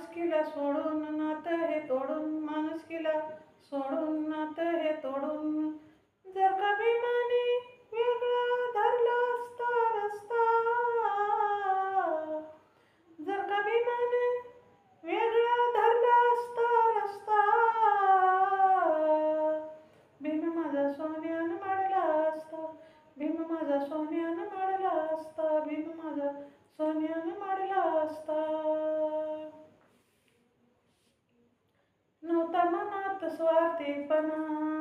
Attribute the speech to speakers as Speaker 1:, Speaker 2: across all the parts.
Speaker 1: माणुसकीला सोडून नातं हे तोडून माणुसकीला सोडून नातं हे तोडून. जर का भीमाने वेगळा धरला असता रस्ता जर का भीमाने वेगळा धरला असता रस्ता भीम माझा सोन्यानं माडला असता भीम माझा सोन्यानं माडला असता भीम माझा सोन्यानं माडला असता. suarte pana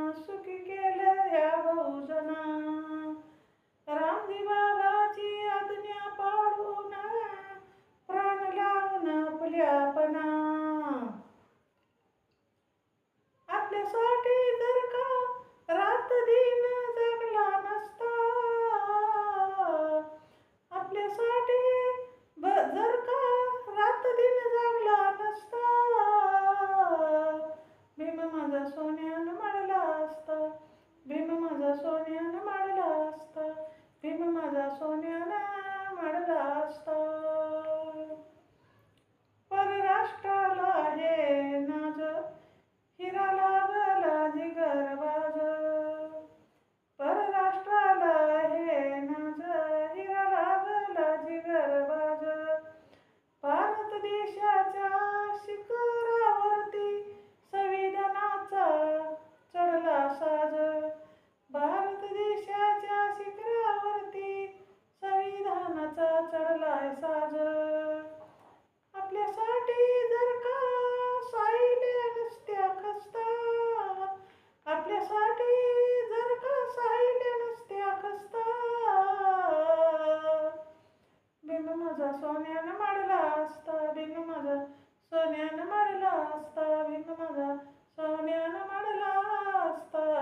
Speaker 1: माडला चढलाय साज आपल्यासाठी जर का साईले नसत्या खस्ता. आपल्यासाठी जर का साईले नसत्या खस्ता. बिन माझा सोन्यानं माडला असता बिन माझा सोन्यानं माडला असता बिन माझा सोन्यानं माडला असता.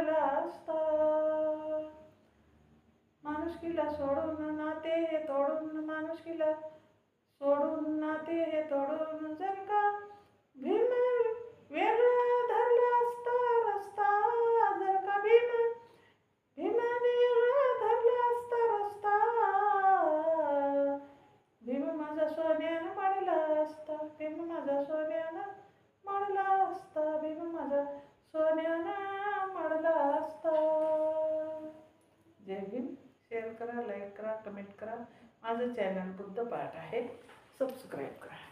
Speaker 1: सोन्यानं असता माणुसकीला सोडून नाते हे तोडून माणुसकीला सोडून नाते हे तोडून जर का भीम वेगळा धरला असता रस्ता जर का भीम भीमाने वेगळा धरला असता रस्ता भीम माझा सोन्यानं माडला असता भीम माझा सोन्यानं माडला असता भीम माझा सोन्यानं माडला असता जय भीम शेअर करा लाईक करा कमेंट करा. माझं चॅनल बुद्ध पाठ आहे. सबस्क्राईब करा.